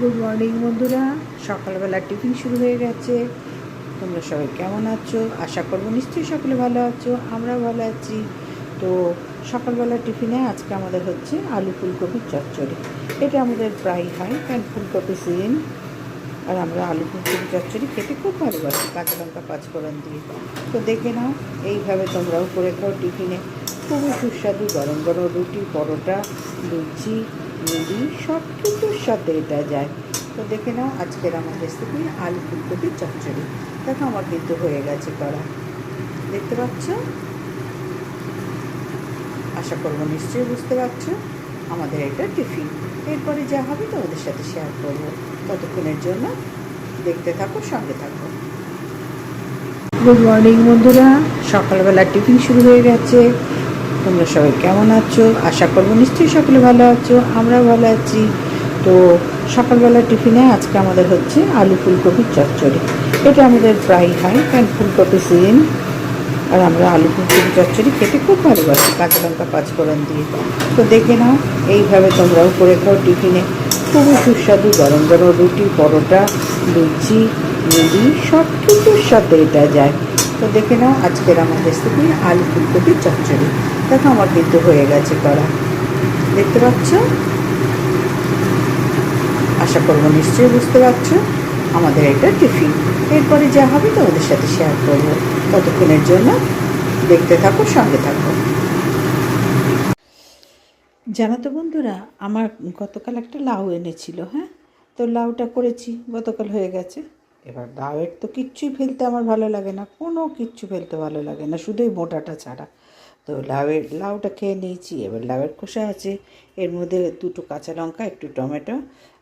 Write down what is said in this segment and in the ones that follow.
Good morning বন্ধুরা। সকালবেলা tiffin শুরু হয়ে গেছে। তোমরা সবাই কেমন আছো? আশা করব নিশ্চয়ই সকলে ভালো আছো, আমরাও ভালো আছি। তো সকালবেলা টিফিনে আজকে আমাদের হচ্ছে আলু ফুলকপির চচ্চড়ি। এটা আমাদের প্রায় হয়, কারণ ফুলকপি সিজন আর আমরা আলু ফুলকপি চচ্চড়ি খেতে খুব ভালোবাসি, কাঁচা লঙ্কা, পাঁচফোড়ন দিয়ে। তো দেখে নাও, এইভাবে তোমরাও করে খাও টিফিনে। খুবই সুস্বাদু গরম গরম রুটি, পরোটা, লুচি মুড়ি সব কিছুর সাথে এটা যায়। তো দেখে নাও, আজকের আমার রেসিপি আলু ফুলকপির চচ্চড়ি। দেখো আমার কিন্তু হয়ে গেছে করা দেখতে পাচ্ছ? আশা করব নিশ্চয়ই বুঝতে পারছ। আমাদের এটা টিফিন। এরপরে যা হবে তোমাদের সাথে শেয়ার করব। ততক্ষণের জন্য দেখতে থাকো, সঙ্গে থাকো। গুড মর্নিং বন্ধুরা। সকালবেলা টিফিন শুরু হয়ে গেছে। তোমরা সবাই কেমন আছো? আশা করব নিশ্চয়ই সকলে ভালো আছো, আমরাও ভালো আছি। তো সকালবেলা টিফিনে আজকে আমাদের হচ্ছে আলু ফুলকপির চচ্চড়ি। এটা আমাদের প্রায় হয়, কারণ ফুলকপি সিজন আর আমরা আলু ফুলকপি চচ্চড়ি খেতে খুব ভালোবাসি, কাঁচা লঙ্কা পাঁচফোড়ন দিয়ে। তো দেখে নাও, এইভাবে তোমরাও করে খাও টিফিনে। খুবই সুস্বাদু গরম গরম রুটি, পরোটা, লুচি, মুড়ি, সব কিছুর সাথে এটা যায়। তো দেখে নাও, আজকের আমার রেসিপি আলু ফুলকপির চচ্চড়ি। দেখো আমার কিন্তু হয়ে গেছে করা। দেখতে পাচ্ছ? আশা করব নিশ্চয়ই বুঝতে পারছ। আমাদের এটা টিফিন। এরপরে যা হবে তোমাদের সাথে শেয়ার করব। ততক্ষণের জন্য দেখতে থাকো, সঙ্গে থাকো। জানো তো বন্ধুরা, আমার গতকাল একটা লাউ এনেছিল হ্যাঁ? তো লাউটা করেছি, গতকাল হয়ে গেছে। এবার লাউয়ের তো কিচ্ছুই ফেলতে আমার ভালো লাগে না, কোনো কিচ্ছু ফেলতে ভালো লাগে না শুধুই মোটাটা ছাড়া। তো লাউয়ের, লাউটা খেয়ে নিয়েছি, এবার লাউয়ের খোসা আছে। এর মধ্যে দুটো কাঁচা লঙ্কা, একটু টমেটো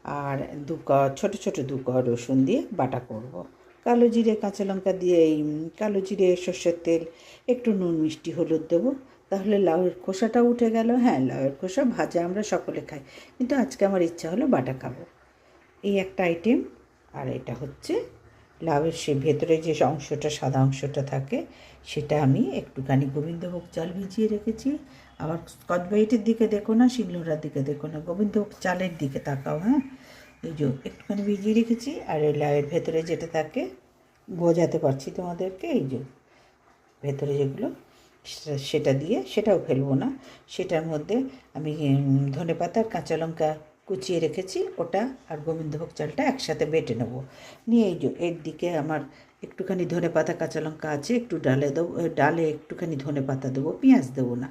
আর দু ছোটো ছোটো দু রসুন দিয়ে বাটা করব। কালো জিরে, কাঁচা লঙ্কা দিয়ে এই কালো জিরে, সর্ষের তেল, একটু নুন, মিষ্টি, হলুদ দেবো। তাহলে লাউয়ের খোসাটা উঠে গেল। হ্যাঁ লাউয়ের খোসা ভাজা আমরা সকলে খাই। কিন্তু আজকে আমার ইচ্ছা হলো বাটা খাব। এই একটা আইটেম আর এটা হচ্ছে লাউয়ের সে ভেতরে যে অংশটা, সাদা অংশটা থাকে, সেটা আমি একটুখানি গোবিন্দভোগ চাল ভিজিয়ে রেখেছি। আবার স্কচবাইটের দিকে দেখো না শিলনোড়ার দিকে দেখো না, গোবিন্দভোগ চালের দিকে তাকাও হ্যাঁ? এই যে একটুখানি ভিজিয়ে রেখেছি, আর এই লাউয়ের ভেতরে যেটা থাকে বোঝাতে পারছি তোমাদেরকে, এই যে ভেতরে যেগুলো, সেটা দিয়ে, সেটাও ফেলব না। সেটার মধ্যে আমি ধনে পাতা কাঁচা লঙ্কা কুচিয়ে রেখেছি, ওটা আর গোবিন্দভোগ চালটা একসাথে বেটে নেব। নিয়ে এই যে এর দিকে আমার একটুখানি ধনে পাতা, কাঁচা লঙ্কা আছে, একটু ডালে দেবো ডালে একটুখানি ধনে পাতা দেবো, পেঁয়াজ দেবো না।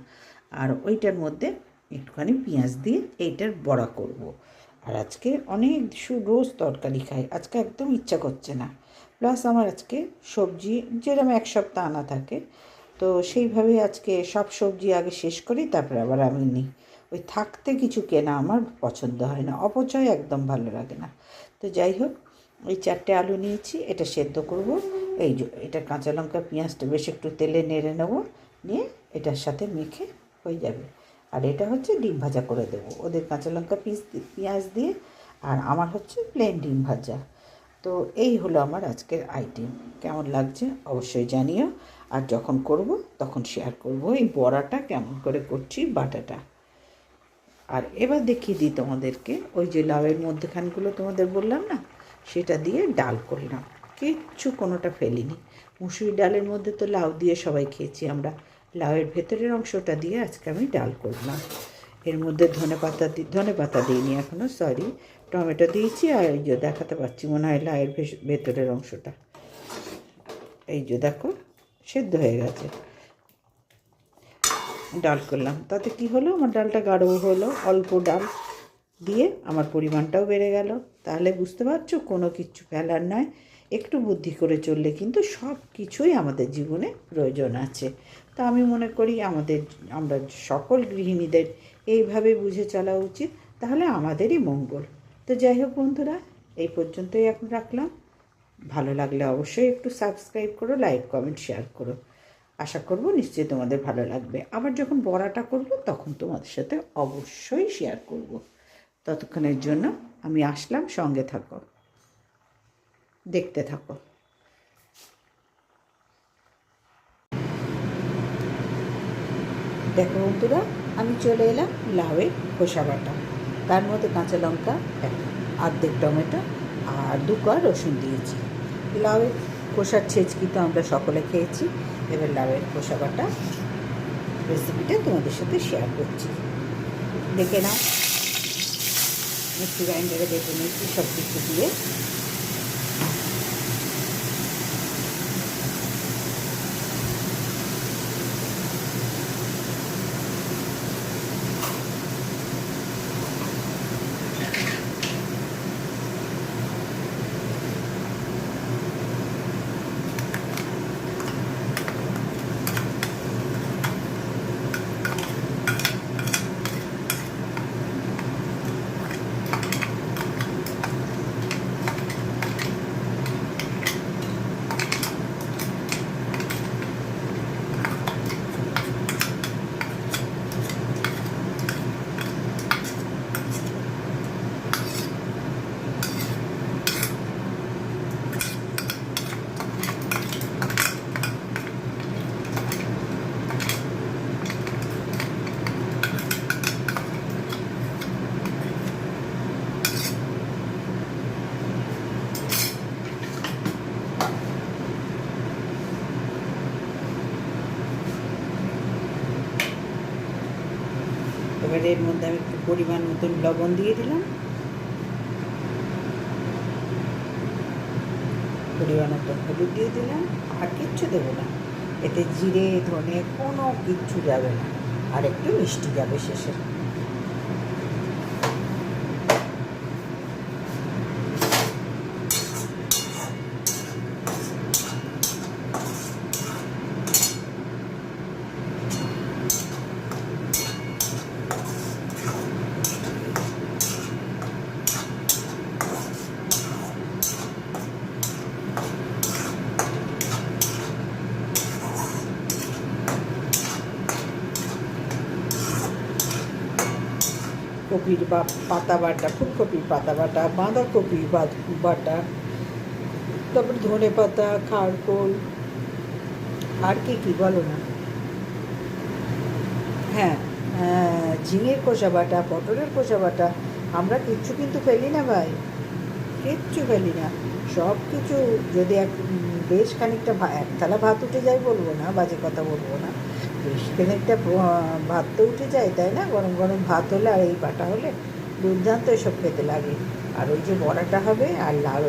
আর ওইটার মধ্যে একটুখানি পেঁয়াজ দিয়ে এইটার বড়া করব। আর আজকে অনেক রোজ তরকারি খাই, আজকে একদম ইচ্ছা করছে না। প্লাস আমার আজকে সবজি যেরকম এক সপ্তাহ আনা থাকে, তো সেইভাবেই আজকে সব সবজি আগে শেষ করি, তারপরে আবার আমি নিই। ওই থাকতে কিছু কেনা আমার পছন্দ হয় না, অপচয় একদম ভালো লাগে না। তো যাই হোক ওই চারটে আলু নিয়েছি, এটা সেদ্ধ করব, এই এটা কাঁচা লঙ্কা, পেঁয়াজটা বেশ একটু তেলে নেড়ে নেব, নিয়ে এটার সাথে মেখে হয়ে যাবে। আর এটা হচ্ছে ডিম ভাজা করে দেবো, ওদের কাঁচা লঙ্কা পিস পেঁয়াজ দিয়ে, আর আমার হচ্ছে প্লেন ডিম ভাজা। তো এই হলো আমার আজকের আইটেম কেমন লাগছে অবশ্যই জানিও, আর যখন করব তখন শেয়ার করব, এই বড়াটা কেমন করে করছি, বাটাটা। আর এবার দেখিয়ে দিই তোমাদেরকে, ওই যে লাউয়ের মধ্যেখানগুলো তোমাদের বললাম না, সেটা দিয়ে ডাল করলাম। কিচ্ছু কোনোটা ফেলিনি। মুসুরি ডালের মধ্যে তো লাউ দিয়ে সবাই খেয়েছি আমরা। লাউয়ের ভেতরের অংশটা দিয়ে আজকে আমি ডাল করলাম। এর মধ্যে ধনে পাতা দি, ধনে পাতা দিইনি এখনও সরি টমেটো দিয়েছি আর এই যে দেখাতে পাচ্ছি মনে হয় লাউয়ের ভেতরের অংশটা। এই যে দেখো, সেদ্ধ হয়ে গেছে। ডাল করলাম। তাতে কি হলো? আমার ডালটা গাঢ় হলো, অল্প ডাল দিয়ে আমার পরিমাণটাও বেড়ে গেল। তাহলে বুঝতে পারছ, কোনো কিছু ফেলার নয়। একটু বুদ্ধি করে চললে কিন্তু সব কিছুই আমাদের জীবনে প্রয়োজন আছে। তা আমি মনে করি আমাদের, আমরা সকল গৃহিণীদের এইভাবে বুঝে চলা উচিত। তাহলে আমাদেরই মঙ্গল। তো যাই হোক বন্ধুরা, এই পর্যন্তই এখন রাখলাম। ভালো লাগলে অবশ্যই একটু সাবস্ক্রাইব করো লাইক কমেন্ট শেয়ার করো। আশা করব নিশ্চয়ই তোমাদের ভালো লাগবে। আবার যখন বড়াটা করব, তখন তোমাদের সাথে অবশ্যই শেয়ার করব। ততক্ষণের জন্য আমি আসলাম, সঙ্গে থাকো। দেখতে থাকো। দেখো বন্ধুরা, আমি চলে এলাম লাউয়ের খোসা বাটা। তার মধ্যে কাঁচা লঙ্কা অর্ধেক টমেটো আর দু কোয়া রসুন দিয়েছি। লাউয়ের খোসার ছেচকি তো আমরা সকলে খেয়েছি। এবার লাভের খোসা বাটা রেসিপিটা তোমাদের সাথে শেয়ার করছি। দেখে নাও। মিক্সি গ্রাইন্ডারে দেখে নিয়েছি সব কিছু দিয়ে। এর মধ্যে আমি একটু পরিমাণ মতন লবণ দিয়ে দিলাম। পরিমাণ মতো হলুদ দিয়ে দিলাম, আর কিচ্ছু দেবো না। এতে জিরে, ধনে কোনো কিচ্ছু যাবে না, আর একটু মিষ্টি যাবে শেষে। কপির বা পাতা বাটা, ফুলকপির পাতা বাটা, বাঁধাকপি বাটা, তারপর ধনে পাতা, খারকোল, আর কি কি বলো না? হ্যাঁ ঝিঙের খোসা বাটা, পটলের খোসা বাটা, আমরা কিচ্ছু কিন্তু ফেলি না ভাই। কিচ্ছু ফেলি না। সব কিছু যদি এক বেশ খানিকটা এক থালা ভাত উঠে যায় বলব না, বাজে কথা বলব না। বেশ খানিকটা ভাত তো উঠে যায়, তাই না? গরম গরম ভাত হলে আর এই বাটা হলে দুর্দান্ত এসব খেতে লাগে। আর ওই যে বড়াটা হবে, আর লাল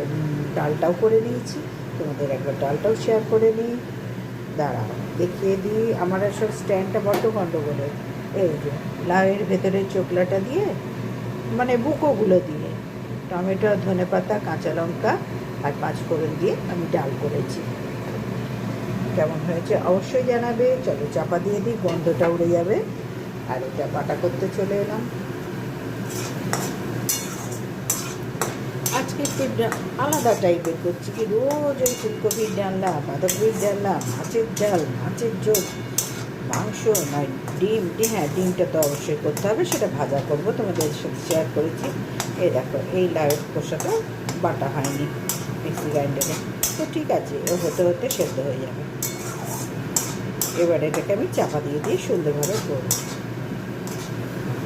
ডালটাও করে নিয়েছি। তোমাদের একবার ডালটাও শেয়ার করে নিই। দাঁড়াও, দেখিয়ে দিই। আমার সব স্ট্যান্ডটা বড্ড গণ্ডগোলের এই যে, লাউয়ের ভেতরে চোকলাটা দিয়ে মানে বুকোগুলো দিয়ে, টমেটো ধনে পাতা কাঁচা লঙ্কা আর পাঁচ ফোড়ন দিয়ে আমি ডাল করেছি। কেমন হয়েছে অবশ্যই জানাবে। চলো চাপা দিয়ে দিই, গন্ধটা উড়ে যাবে। আর এটা বাটা করতে চলে এলাম। আজকে একটু আলাদা টাইপের করছি কি রোজ ওই ফুলকপির ডালনা বাঁধাকপির ডালনা মাছের ডাল, মাছের ঝোল, মাংস না, ডিম। ডি- হ্যাঁ ডিমটা তো অবশ্যই করতে হবে, সেটা ভাজা করব। তোমাদের সাথে শেয়ার করেছি। এই দেখো, এই লাউয়ের খোসাটা বাটা হয়নি, মিক্সি গ্রাইন্ডারে। তো ঠিক আছে, ও হতে হতে সেদ্ধ হয়ে যাবে। এবার এটাকে আমি চাপা দিয়ে দিয়ে সুন্দরভাবে করব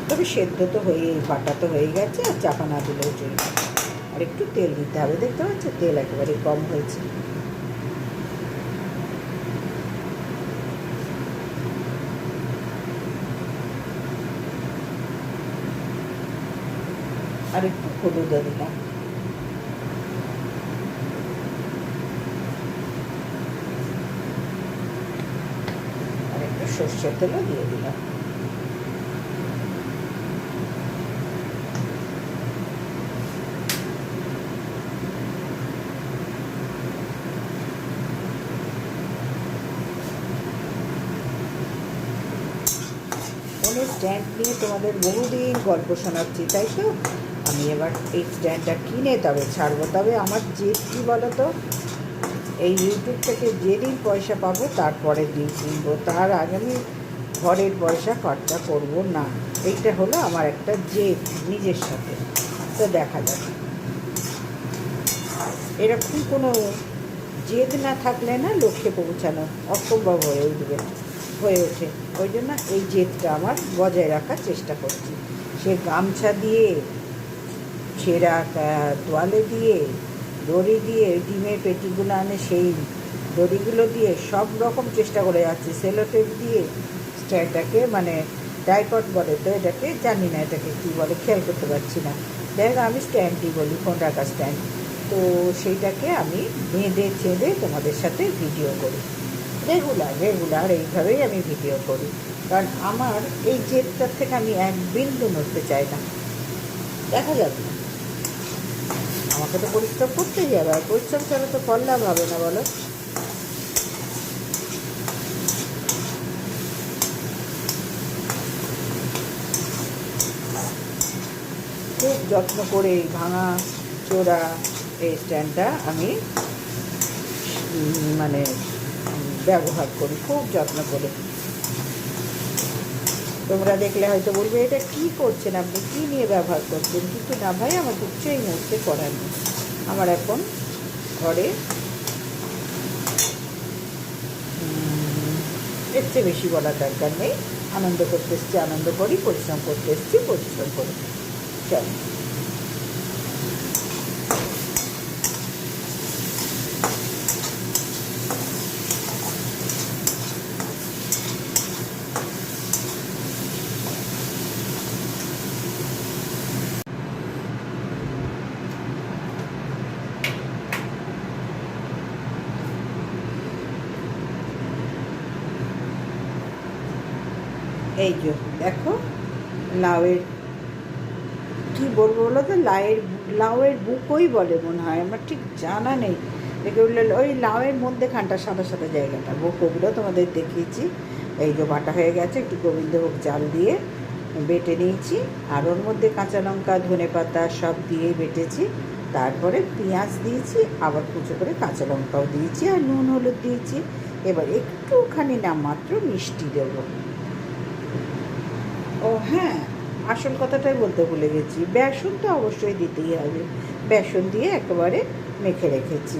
তবে সেদ্ধ তো হয়ে বাটা তো হয়ে গেছে, আর চাপা না দিলেও চলবে। আর একটু তেল দিতে হবে, দেখতে পাচ্ছ? তেল একেবারে কম হয়েছে। আর একটু হলুদও দিলাম আর একটু দিয়ে দিলাম। স্ট্যান্ড নিয়ে তোমাদের বহুদিন গল্প শোনাচ্ছি, তাই তো? আমি এবার এই স্ট্যান্ডটা কিনে তবে ছাড়বো, তবে আমার যে কী বলো তো এই ইউটিউব থেকে যেদিন পয়সা পাবো তারপরে দিন কিনবো। তার আগে আমি ঘরের পয়সা খরচা করব না। এইটা হলো আমার একটা জেদ নিজের সাথে। তো দেখা যাবে এরকম কোনো জেদ না থাকলে না লক্ষ্যে পৌঁছানো অসম্ভব হয়ে উঠবে, হয়ে ওঠে। ওই জন্য এই জেদটা আমার বজায় রাখার চেষ্টা করছি। সে গামছা দিয়ে ছেঁড়া তোয়ালে দিয়ে দড়ি দিয়ে ডিমের পেটিগুলো আনে, সেই দড়িগুলো দিয়ে সব রকম চেষ্টা করে যাচ্ছে। সেলোটেপ দিয়ে স্ট্যান্ডটাকে মানে ডাইপট বলে, তো এটাকে জানি না এটাকে কী বলে, খেয়াল করতে পারছি না। দেখ আমি স্ট্যান্ডই বলি ফোন রাখা স্ট্যান্ড। তো সেইটাকে আমি বেঁধে চেঁধে তোমাদের সাথে ভিডিও করি। রেগুলার রেগুলার এইভাবেই আমি ভিডিও করি। কারণ আমার এই জেদটার থেকে আমি এক বিন্দু নড়তে চাই না। দেখা যাবে আমাকে তো পরিশ্রম করতেই হবে, আর পরিশ্রম ছাড়া তো ফল লাভ হবে না বলো? খুব যত্ন করে ভাঙা চোরা এই স্ট্যান্ডটা আমি মানে ব্যবহার করি, খুব যত্ন করে। তোমরা দেখলে হয়তো বলবে, এটা কি করছেন আপনি? কি নিয়ে ব্যবহার করছেন? কিন্তু না ভাই, আমার কিচ্ছু এই মুহূর্তে করার নেই। আমার এখন ঘরে এর চেয়ে বেশি বলার দরকার নেই। আনন্দ করতে এসছি, আনন্দ করি, পরিশ্রম করতে এসছি, পরিশ্রম করি। চল। এই যে, দেখো, লাউয়ের, কি বলব বলো তো, লাউয়ের লাউয়ের বুকই বলে মনে হয়, আমার ঠিক জানা নেই। দেখে বললে ওই লাউয়ের মধ্যেখানটা সাদা সাদা জায়গাটা, বুকোগুলো তোমাদের দেখিয়েছি। এই যে বাটা হয়ে গেছে, একটু গোবিন্দভোগ চাল দিয়ে বেটে নিয়েছি, আর ওর মধ্যে কাঁচা লঙ্কা, ধনে পাতা সব দিয়ে বেটেছি। তারপরে পেঁয়াজ দিয়েছি, আবার কুচো করে কাঁচা লঙ্কাও দিয়েছি, আর নুন, হলুদ দিয়েছি। এবার একটুখানি না মাত্র মিষ্টি দেবো। ও হ্যাঁ আসল কথাটাই বলতে ভুলে গেছি। বেসন তো অবশ্যই দিতেই হবে। বেসন দিয়ে একেবারে মেখে রেখেছি।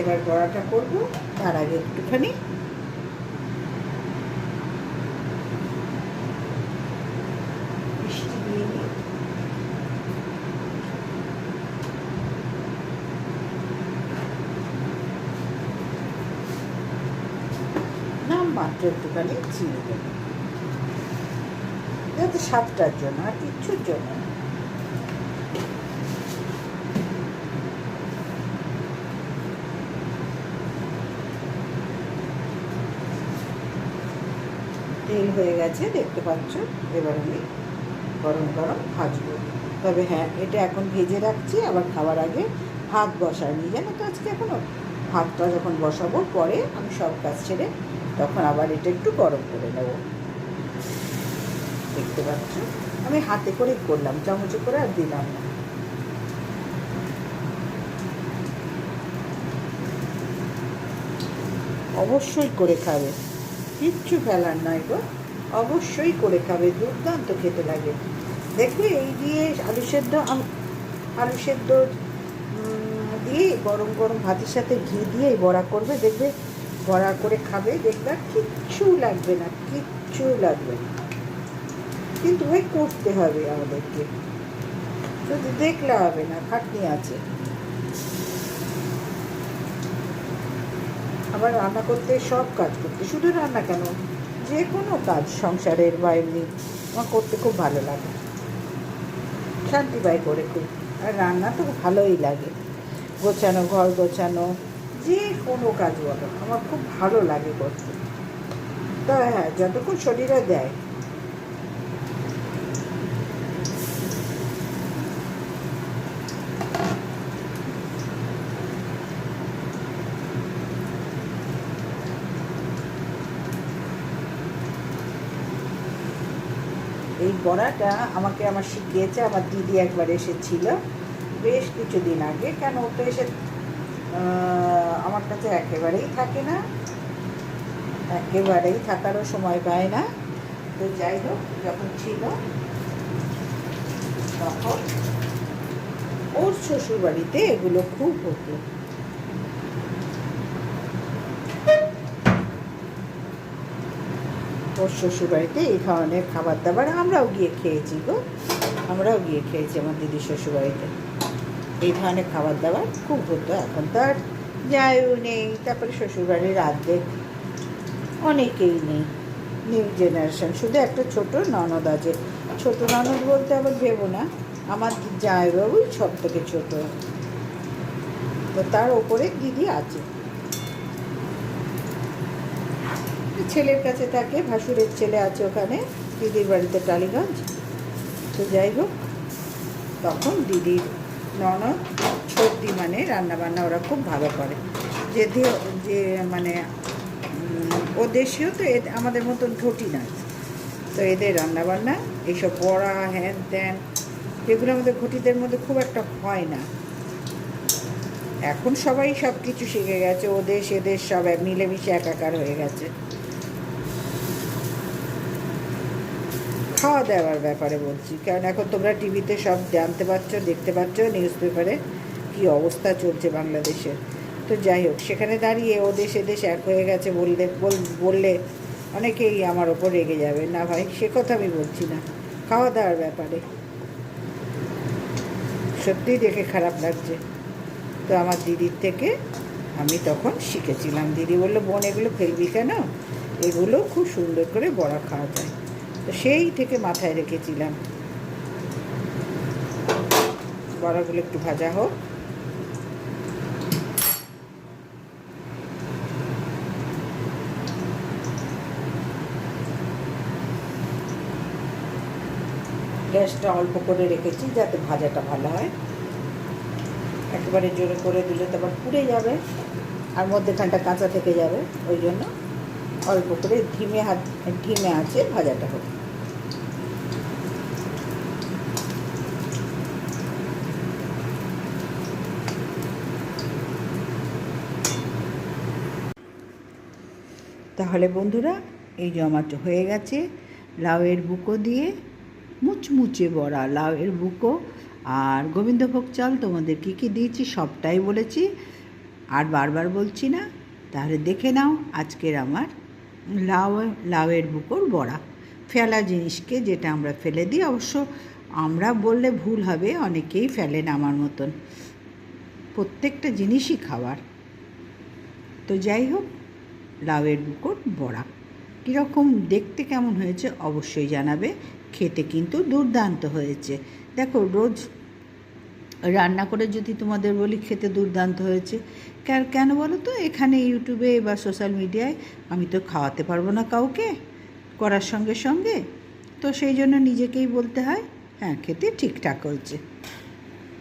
এবার বড়াটা করব, তার আগে একটুখানি মাত্র একটুখানি চিনি দেবো। যাতে সাতটার জন্য আর কিচ্ছুর জন্য তেল হয়ে গেছে, দেখতে পাচ্ছ? এবার আমি গরম গরম ভাজবো। তবে হ্যাঁ এটা এখন ভেজে রাখছি, আবার খাওয়ার আগে ভাত বসাইনি। জানো তো আজকে এখনও? ভাতটা যখন বসাবো, পরে আমি সব কাজ ছেড়ে তখন আবার এটা একটু গরম করে নেব। দেখতে পাচ্ছ। আমি হাতে করে করলাম, চামচে করে আর দিলাম না। অবশ্যই করে খাবে। কিচ্ছু ফেলার নয় গো। অবশ্যই করে খাবে, দুর্দান্ত খেতে লাগে। দেখবে এই দিয়ে আলু সেদ্ধ আলু সেদ্ধ দিয়ে গরম গরম ভাতের সাথে ঘি দিয়ে বড়া করবে। দেখবে, বড়া করে খাবে, দেখবে কিচ্ছু লাগবে না, কিচ্ছু লাগবে না। কিন্তু ওই করতে হবে আমাদেরকে। শুধু দেখলে হবে না, খাটনি আছে। আবার রান্না করতে সব কাজ করতে, শুধু রান্না কেন? যে কোনো কাজ সংসারের বা এমনি, আমার করতে খুব ভালো লাগে। শান্তি পাই করে খুব। আর রান্না তো ভালোই লাগে। গোছানো, ঘর গোছানো, যে কোনো কাজ বলো, আমার খুব ভালো লাগে করতে। তো হ্যাঁ যতক্ষণ শরীরে দেয় এই বড়াটা আমাকে আমার শিখিয়েছে, আমার দিদি একবার এসেছিল বেশ কিছুদিন আগে। কেন ও তো এসে আমার কাছে একেবারেই থাকে না, একেবারেই থাকারও সময় পায় না। তো যাই হোক, যখন ছিল, তখন ওর শ্বশুর বাড়িতে এগুলো খুব হতো। ওর শ্বশুর বাড়িতে এই ধরনের খাবার দাবার আমরাও গিয়ে খেয়েছি গো। আমরাও গিয়ে খেয়েছি আমার দিদির শ্বশুরবাড়িতে। এই ধরনের খাবার দাবার খুব হতো, এখন তো আর যাইও নেই। তারপরে শ্বশুরবাড়ির অর্ধেক অনেকেই নেই। নিউ জেনারেশন শুধু একটা ছোট ননদ আছে। ছোট ননদ বলতে আবার ভেবো না, আমার জামাইবাবুই সব থেকে ছোট। তো তার ওপরে দিদি আছে। ছেলের কাছে থাকে, ভাসুরের ছেলে আছে ওখানে, দিদির বাড়িতে টালিগঞ্জ। তো যাই হোক, তখন দিদির ননদ সর্দি মানে রান্নাবান্না ওরা খুব ভালো করে। যদি যে মানে ও দেশীয় তো আমাদের মতন ঘটি না। তো এদের রান্নাবান্না, এইসব বড়া, হ্যান ত্যান যেগুলো আমাদের ঘটিদের মধ্যে খুব একটা হয় না। এখন সবাই সব কিছু শিখে গেছে ওদের সেদের সব মিলেমিশে একাকার হয়ে গেছে। খাওয়া দাওয়ার ব্যাপারে বলছি। কারণ এখন তোমরা টিভিতে সব জানতে পারছ, দেখতে পাচ্ছ নিউজ পেপারে কী অবস্থা চলছে বাংলাদেশে। তো যাই হোক, সেখানে দাঁড়িয়ে ও দেশে দেশ এক হয়ে গেছে বললে, বল- বললে অনেকেই আমার ওপর রেগে যাবে। না ভাই, সে কথা আমি বলছি না। খাওয়া দাওয়ার ব্যাপারে। সত্যিই দেখে খারাপ লাগছে। তো আমার দিদির থেকে আমি তখন শিখেছিলাম। দিদি বলল, বোন, এগুলো ফেলবি কেন? এগুলো খুব সুন্দর করে বড়া খাওয়া যায়। তো সেই থেকে মাথায় রেখেছিলাম। বড়াগুলো একটু ভাজা হোক। গ্যাসটা অল্প করে রেখেছি যাতে ভাজাটা ভালো হয়। একেবারে জোরে করে দিলে তো আবার পুড়ে যাবে। আর মধ্যেখানটা কাঁচা থেকে যাবে, ওই জন্য অল্প করে ধিমে হাত ধিমে আছে ভাজাটা হোক তাহলে বন্ধুরা, এই জমাট হয়ে গেছে। লাউয়ের বুকো দিয়ে মুচমুচে বড়া, লাউয়ের বুকো। আর গোবিন্দভোগ চাল তোমাদের কী কী দিয়েছি সবটাই বলেছি। আর বারবার বলছি না, তাহলে দেখে নাও আজকের আমার লাউ, লাউয়ের বুকোর বড়া। ফেলা জিনিসকে যেটা আমরা ফেলে দিই, অবশ্য আমরা বললে ভুল হবে, অনেকেই ফেলেন আমার মতন। প্রত্যেকটা জিনিসই খাবার তো যাই হোক লাউয়ের বুকোর বড়া। কীরকম দেখতে কেমন হয়েছে অবশ্যই জানাবে। খেতে কিন্তু দুর্দান্ত হয়েছে। দেখো, রোজ রান্না করে যদি তোমাদের বলি খেতে দুর্দান্ত হয়েছে। কেন বলো তো? এখানে ইউটিউবে বা সোশ্যাল মিডিয়ায় আমি তো খাওয়াতে পারব না কাউকে, করার সঙ্গে সঙ্গে। তো সেই জন্য নিজেকেই বলতে হয় হ্যাঁ খেতে ঠিকঠাক হয়েছে।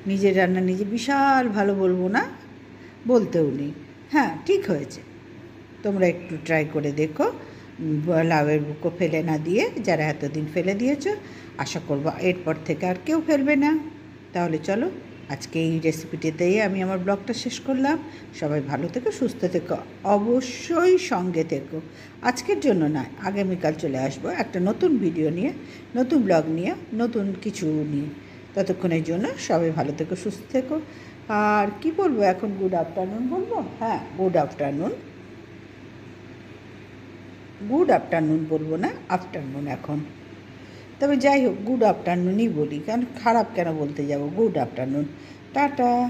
নিজের রান্না নিজে বিশাল ভালো বলব না, বলতেও নেই। হ্যাঁ ঠিক হয়েছে। তোমরা একটু ট্রাই করে দেখো। লাউয়ের বুকো ফেলে না দিয়ে, যারা এতদিন ফেলে দিয়েছ, আশা করব এরপর থেকে আর কেউ ফেলবে না। তাহলে চলো, আজকে এই রেসিপিটিতেই আমি আমার ব্লগটা শেষ করলাম। সবাই ভালো থেকো, সুস্থ থেকো, অবশ্যই সঙ্গে থেকো। আজকের জন্য না, আগামীকাল চলে আসব একটা নতুন ভিডিও নিয়ে, নতুন ব্লগ নিয়ে, নতুন কিছু নিয়ে। ততক্ষণের জন্য সবাই ভালো থেকো, সুস্থ থেকো। আর কি বলব এখন? গুড আফটারনুন বলব? হ্যাঁ গুড আফটারনুন গুড আফটারনুন বলব না আফটারনুন এখন। তবে যাই হোক, গুড আফটারনুনই বলি, কারণ খারাপ কেন বলতে যাব? Good afternoon. টাটা।